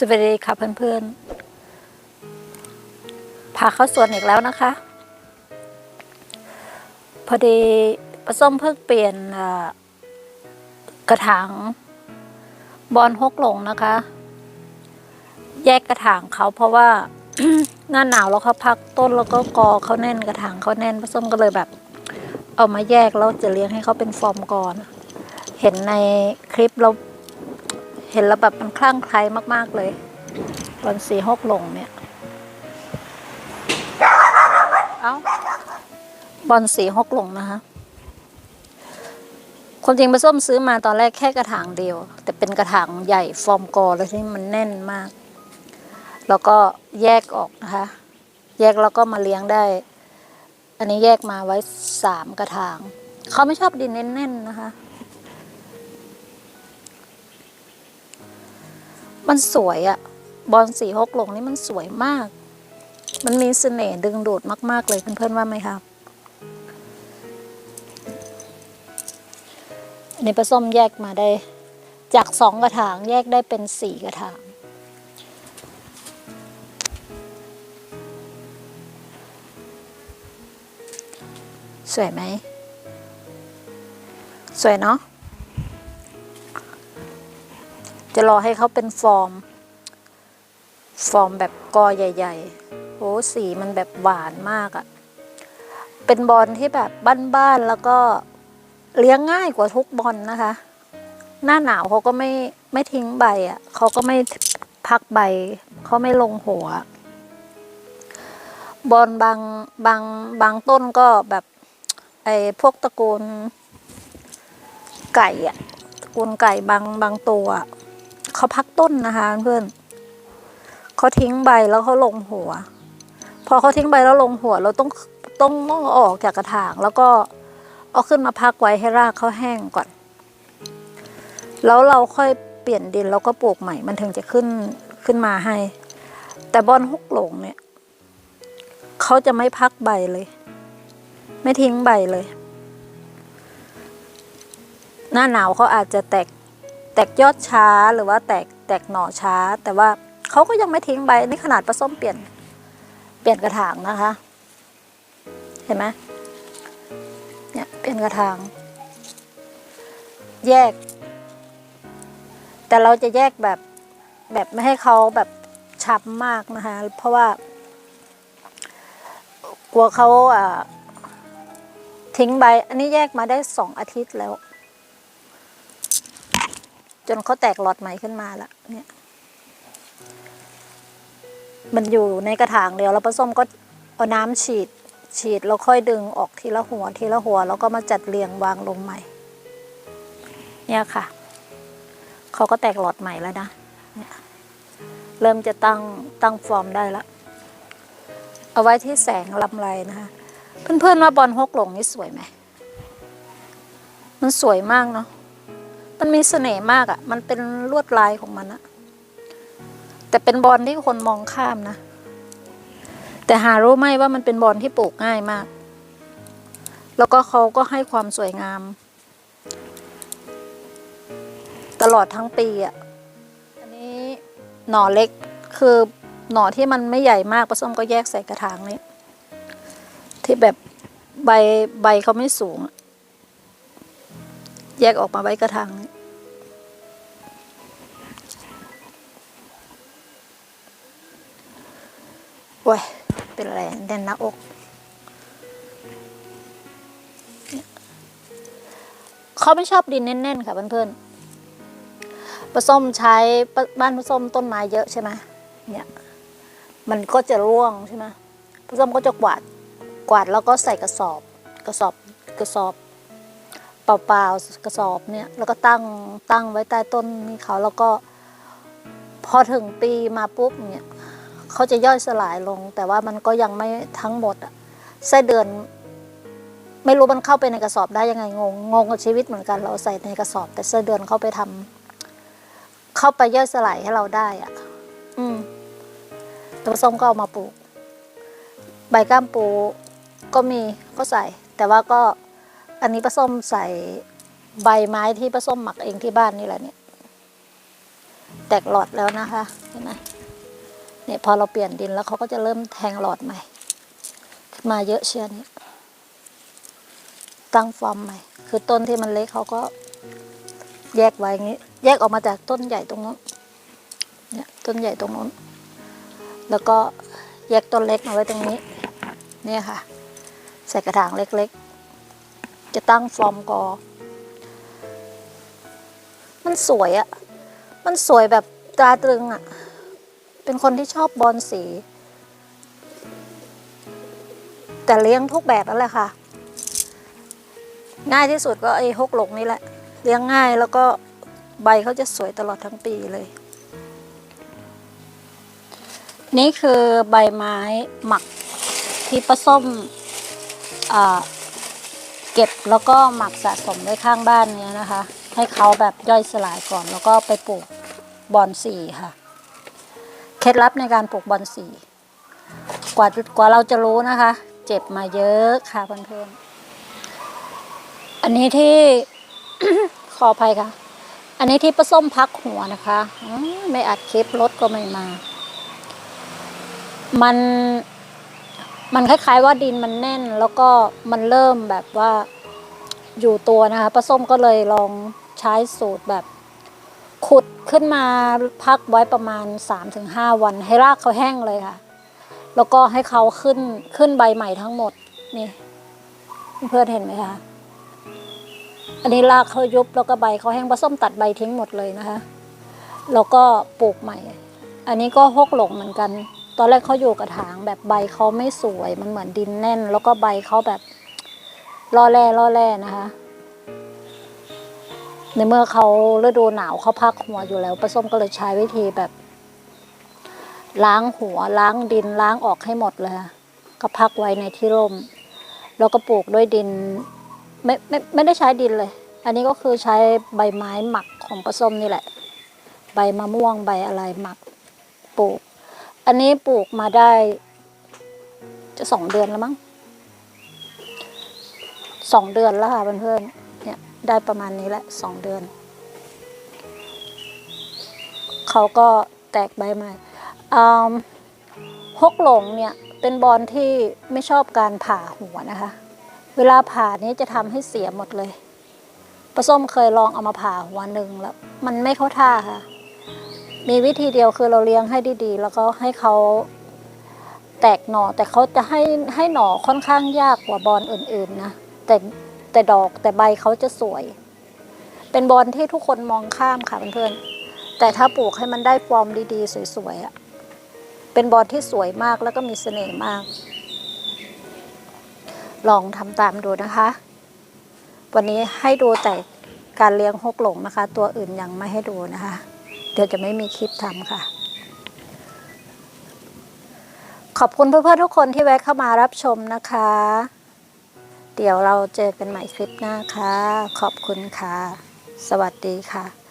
สวัสดีค่ะเพื่อนๆพาเข้าสวนอีกแล้วนะคะ พอดีป้าส้มเพิ่งเปลี่ยนกระถางบอลฮกลงนะคะ แยกกระถางเขาเพราะว่าหน้าหนาวแล้วเขาพักต้นแล้วก็กอเขาแน่นกระถางเขาแน่นป้าส้มก็เลยแบบ เอามาแยกแล้วจะเลี้ยงให้เขาเป็นฟอร์มก่อน เห็นในคลิปเรา เห็นแล้วแบบมันคลั่งไคล้มากๆเลยบอลสีหกหลงเนี่ย เอาบอลสีหกหลงนะคะคนจริงป้าส้มซื้อมาตอนแรกแค่กระถางเดียว แต่เป็นกระถางใหญ่ฟอร์มกอแล้วที่มันแน่นมาก แล้วก็แยกออกนะคะ แยกแล้วก็มาเลี้ยงได้ อันนี้แยกมาไว้สามกระถาง เขาไม่ชอบดินแน่นๆนะคะ มันสวยอะบอลสีฮกหลงนี่มันสวยมาก มันมีเสน่ห์ดึงดูดมาก ๆ เลยเพื่อนๆว่าไหมครับอันนี้ปลาส้มแยกมาได้ จากสองกระถางแยกได้เป็นสี่กระถางสวยไหม สวยเนาะ จะรอให้เขาเป็นฟอร์ม ฟอร์มแบบกอใหญ่ ๆ โอ้สีมันแบบหวานมากอะ่ะ เป็นบอลที่แบบบ้านๆแล้วก็เลี้ยงง่ายกว่าทุกบอลนะคะ หน้าหนาวเขาก็ไม่ไม่ทิ้งใบอะ่ะเขาก็ไม่พักใบเขาไม่ลงหัว บอลบางบางบางต้นก็แบบไอ้พวกตระกูลไก่อะตระกูลไก่บางบางตัวอะ เขาพักต้นนะคะเพื่อนเขาทิ้งใบแล้วเขาลงหัว พอเขาทิ้งใบแล้วลงหัว เราต้องต้องต้องอออกจากกระถาง แล้วก็เอาขึ้นมาพักไว้ให้รากเขาแห้งก่อน แล้วเราค่อยเปลี่ยนดินแล้วก็ปลูกใหม่ มันถึงจะขึ้นขึ้นมาให้ แต่บอนฮกหลงเนี่ยเขาจะไม่พักใบเลย ไม่ทิ้งใบเลย หน้าหนาวเขาอาจจะแตก แตกยอดช้าหรือว่าแตกแตกหน่อช้า แต่ว่าเขาก็ยังไม่ทิ้งใบนี่ขนาดผสมเปลี่ยน เปลี่ยนกระถางนะคะ เห็นไหมเนี่ยเปลี่ยนกระถาง แยก แต่เราจะแยกแบบแบบไม่ให้เขาแบบช้ำมากนะคะ เพราะว่า กลัวเขาอ่าทิ้งใบ อันนี้แยกมาได้สองอาทิตย์แล้ว จนเขาแตกหลอดใหม่ขึ้นมาแล้วเนี่ย มันอยู่ในกระถางเดียวแล้วผสมก็เอาน้ำฉีด ฉีดแล้วค่อยดึงออกทีละหัว ทีละหัว แล้วก็มาจัดเรียงวางลงใหม่ เนี่ยค่ะ เขาก็แตกหลอดใหม่แล้วนะเนี่ยเริ่มจะตั้งตั้งฟอร์มได้แล้วเอาไว้ที่แสงลำไรนะคะเพื่อนๆว่าบอลฮกหลงนี่สวยไหม มันสวยมากเนาะ มันมีเสน่ห์มากอะ่ะ มันเป็นลวดลายของมันอะแต่เป็นบอลที่คนมองข้ามนะ แต่หารู้ไหมว่ามันเป็นบอลที่ปลูกง่ายมาก แล้วก็เขาก็ให้ความสวยงาม ตลอดทั้งปีอะ่ะ อันนี้หน่อเล็กคือหน่อที่มันไม่ใหญ่มากผสมก็แยกใส่กระถางนี้ ที่แบบใบใบเขาไม่สูงอะ แยกออกมาไว้กระถางโอ้ย เป็นอะไรแน่นหน้าอก เขาไม่ชอบดินแน่น ๆ ค่ะเพื่อนๆปลาส้มใช้บ้านปลาส้มต้นไม้เยอะใช่ไหมเนี่ย มันก็จะร่วงใช่ไหมปลาส้มก็จะกวาด กวาดแล้วก็ใส่กระสอบ กระสอบ กระสอบ เปล่าๆกระสอบเนี่ยแล้วก็ตั้งตั้งไว้ใต้ต้นนี้เขาแล้วก็พอถึงปีมาปุ๊บเนี่ยเขาจะย่อยสลายลง แต่ว่ามันก็ยังไม่ทั้งหมดอะไส้เดือน ไม่รู้มันเข้าไปในกระสอบได้ยังไงงงงงกับชีวิตเหมือนกัน เราใส่ในกระสอบ แต่ไส้เดือนเข้าไปทำเข้าไปย่อยสลายให้เราได้อะอืมตัวส้มก็เอามาปลูก ใบก้ามปูก็มีก็ใส่ แต่ว่าก็ อันนี้ปลาส้มใส่ใบไม้ที่ปลาส้มหมักเองที่บ้านนี่แหละเนี่ยแตกหลอดแล้วนะคะเห็นไหมเนี่ยพอเราเปลี่ยนดินแล้วเขาก็จะเริ่มแทงหลอดใหม่ มาเยอะเชียวเนี่ยตั้งฟอร์มใหม่ คือต้นที่มันเล็กเขาก็แยกไว้อย่างนี้ แยกออกมาจากต้นใหญ่ตรงนู้นเนี่ยต้นใหญ่ตรงนู้น แล้วก็แยกต้นเล็กมาไว้ตรงนี้ เนี่ยค่ะ ใส่กระถางเล็ก ๆ จะตั้งฟอร์มกอ มันสวยอะ มันสวยแบบตราตรึงอะ เป็นคนที่ชอบบอลสี แต่เลี้ยงทุกแบบนั่นแหละค่ะ ง่ายที่สุดก็ไอ้ฮกหลกนี่แหละ เลี้ยงง่ายแล้วก็ใบเขาจะสวยตลอดทั้งปีเลย นี่คือใบไม้หมักที่ปลาส้มอ่า เก็บแล้วก็หมักสะสมไว้ข้างบ้านเนี้ยนะคะ ให้เขาแบบย่อยสลายก่อน แล้วก็ไปปลูกบอนสีค่ะ เคล็ดลับในการปลูกบอนสีกว่ากว่าเราจะรู้นะคะ เจ็บมาเยอะค่ะเพื่อนๆอันนี้ที่ขออภัยค่ะ อันนี้ที่ปลาส้มพักหัวนะคะ ไม่อัดคลิปรถก็ไม่มา มัน มันคล้ายๆว่าดินมันแน่นแล้วก็มันเริ่มแบบว่าอยู่ตัวนะคะป้าส้มก็เลยลองใช้สูตรแบบ ขุดขึ้นมาพักไว้ประมาณ 3-5 วัน ให้รากเขาแห้งเลยค่ะ แล้วก็ให้เขาขึ้นขึ้นใบใหม่ทั้งหมดนี่เพื่อนเห็นไหมคะอันนี้รากเขายุบแล้วก็ใบเขาแห้งป้าส้มตัดใบทิ้งหมดเลยนะคะ แล้วก็ปลูกใหม่ อันนี้ก็ฮกหลงเหมือนกัน ตอนแรกเขาอยู่กระถางแบบใบเขาไม่สวย มันเหมือนดินแน่น แล้วก็ใบเขาแบบล่อแร่ล่อแร่นะคะ ในเมื่อเขาฤดูหนาวเขาพักหัวอยู่แล้วป้าส้มก็เลยใช้วิธีแบบ ล้างหัวล้างดินล้างออกให้หมดเลยค่ะก็พักไว้ในที่ร่ม แล้วก็ปลูกด้วยดินไม่ไม่ไม่ได้ใช้ดินเลย อันนี้ก็คือใช้ใบไม้หมักของป้าส้มนี่แหละ ใบมะม่วงใบอะไรหมักปลูก อันนี้ปลูกมาได้ จะสองเดือนแล้วมั้งสองเดือนแล้วค่ะเพื่อนๆเนี่ยได้ประมาณนี้แหละสองเดือน เขาก็แตกใบใหม่ฮกหลงเนี่ยเป็นบอลที่ไม่ชอบการผ่าหัวนะคะ เวลาผ่านี้จะทำให้เสียหมดเลยปลาส้มเคยลองเอามาผ่าหัวหนึ่งแล้ว มันไม่เข้าท่าค่ะ มีวิธีเดียวคือเราเลี้ยงให้ดีๆ แล้วก็ให้เขาแตกหน่อ แต่เขาจะให้ให้หน่อค่อนข้างยากกว่าบอลอื่นๆนะแต่แต่ดอกแต่ใบเขาจะสวย เป็นบอลที่ทุกคนมองข้ามค่ะเพื่อนๆแต่ถ้าปลูกให้มันได้ฟอร์มดีๆ สวยๆอะเป็นบอลที่สวยมากแล้วก็มีเสน่ห์มาก ลองทำตามดูนะคะ วันนี้ให้ดูแต่การเลี้ยงฮกหลงนะคะ ตัวอื่นยังไม่ให้ดูนะคะ เดี๋ยวจะไม่มีคลิปทำค่ะ ขอบคุณเพื่อนๆทุกคนที่แวะเข้ามารับชมนะคะ เดี๋ยวเราเจอกันใหม่คลิปหน้าค่ะ ขอบคุณค่ะ สวัสดีค่ะ